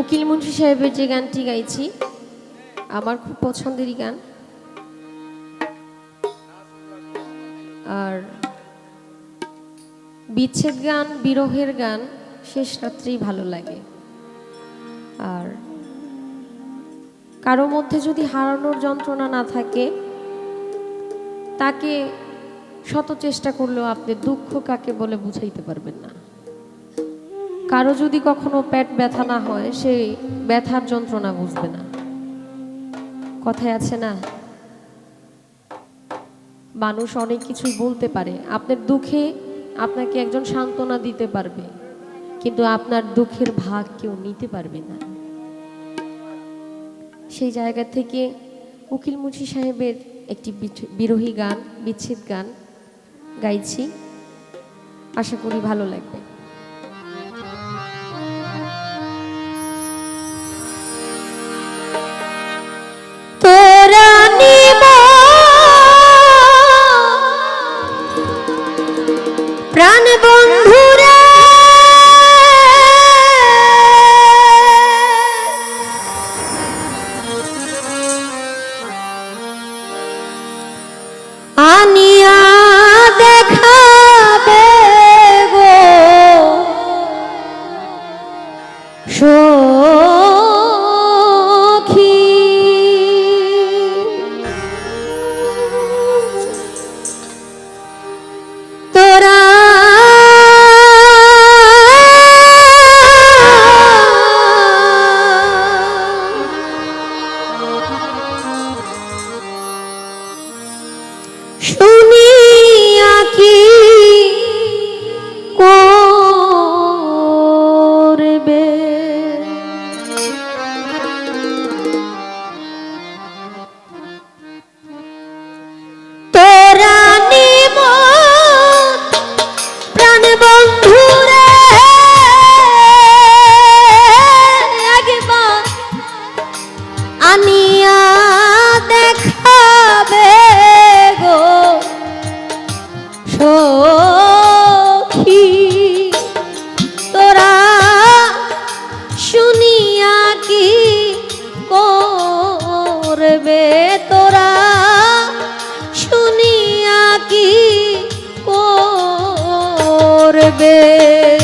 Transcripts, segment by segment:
উকিল মুন্সি সাহেবের যে গানটি গাইছি, আমার খুব পছন্দেরই গান। আর বিচ্ছেদ গান, বিরহের গান, শেষ রাত্রেই ভালো লাগে। আর কারও মধ্যে যদি হারানোর যন্ত্রণা না থাকে, তাকে শত চেষ্টা করলেও আপনি দুঃখ কাকে বলে বুঝাইতে পারবেন না। কারও যদি কখনো পেট ব্যথা না হয়, সে ব্যথার যন্ত্রণা বুঝবে না। কথায় আছে না, মানুষ অনেক কিছুই বলতে পারে। আপনার দুঃখে আপনাকে একজন সান্ত্বনা দিতে পারবে, কিন্তু আপনার দুঃখের ভাগ কেউ নিতে পারবে না। সেই জায়গা থেকে উকিল মুন্সি সাহেবের একটি বিরহী গান, বিচ্ছেদ গান গাইছি। আশা করি ভালো লাগবে। সখী করবে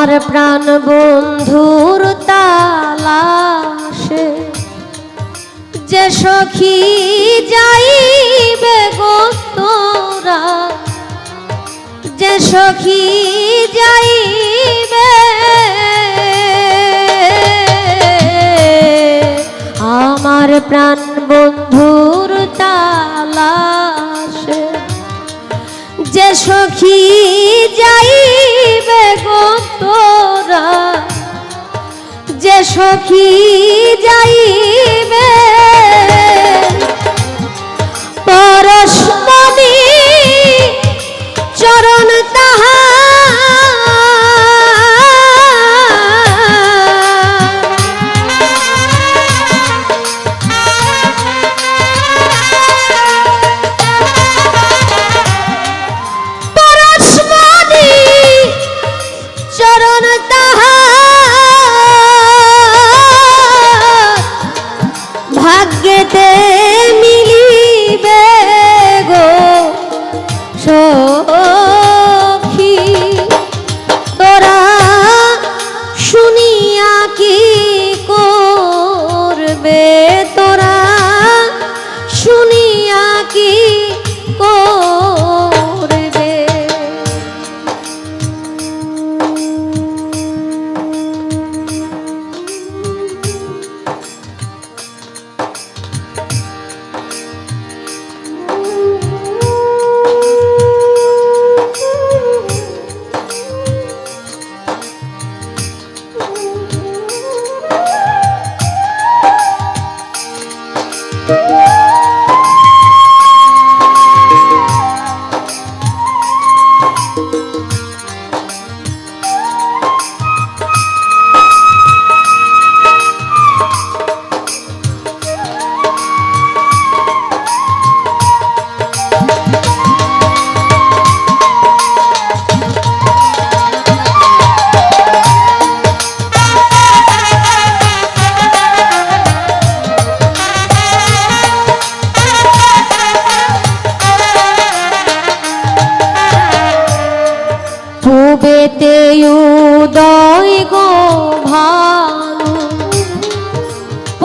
আমার প্রাণ বন্ধুর তালাশে। যে সখী যাইবে গো তোরা, যে সখী যাইবে আমার প্রাণ বন্ধুর তালাশে। যে সখী যে সখী যাইবে পরশমণি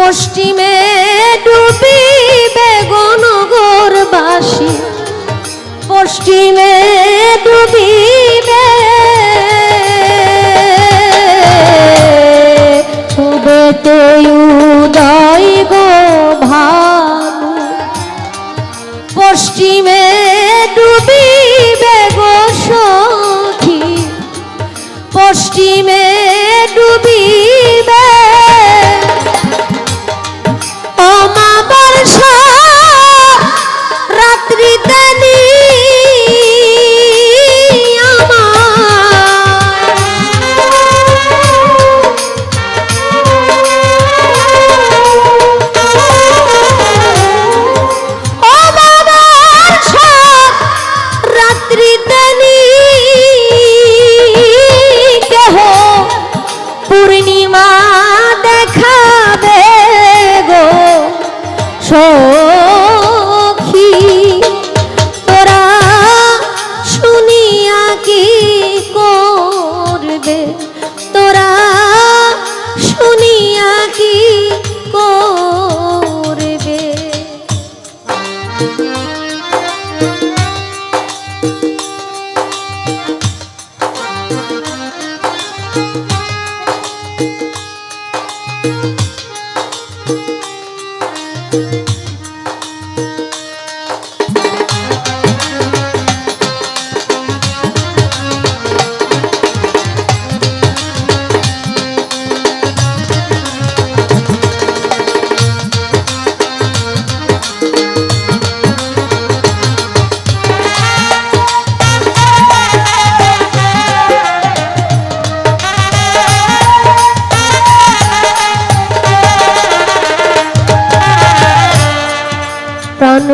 পশ্চিমে ডুবিবে গণগরবাসী পশ্চিমে ডুবিবে পূবেতে উদয় গো ভানু পশ্চিমে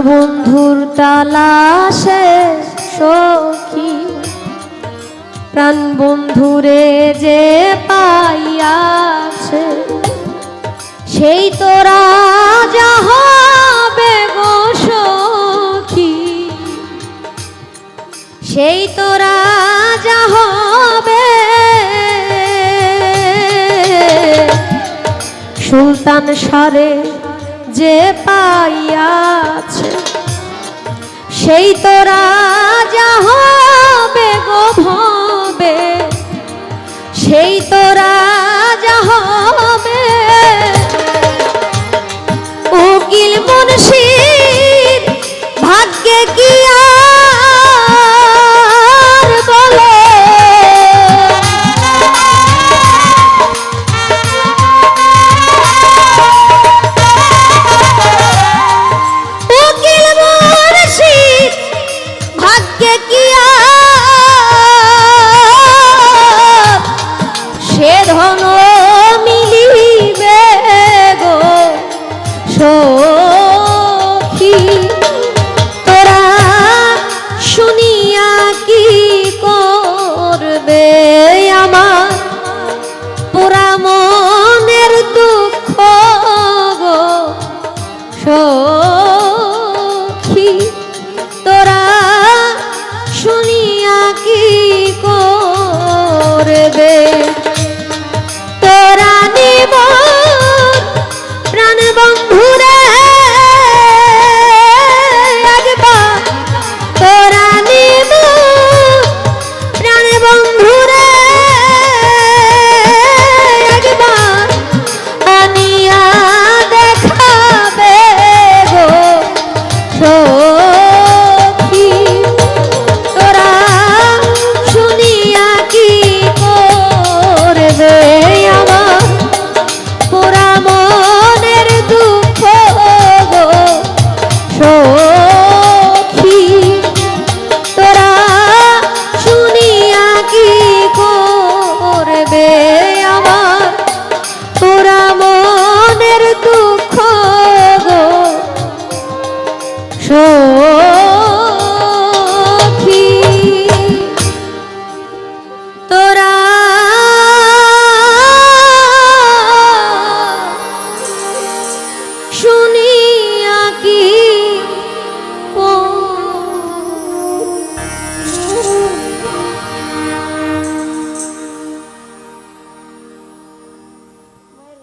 বন্ধুর তালাশে সখী। প্রাণ বন্ধুরে যে পাইয়াছে, সেই তোরা যাহবে গো সখী। সেই তোরা যাহবে সুলতান সারে যে পাইয়াছে সেই তো রাজা হবে গো ভবে। সেই তো রাজা মনের দুঃখ গো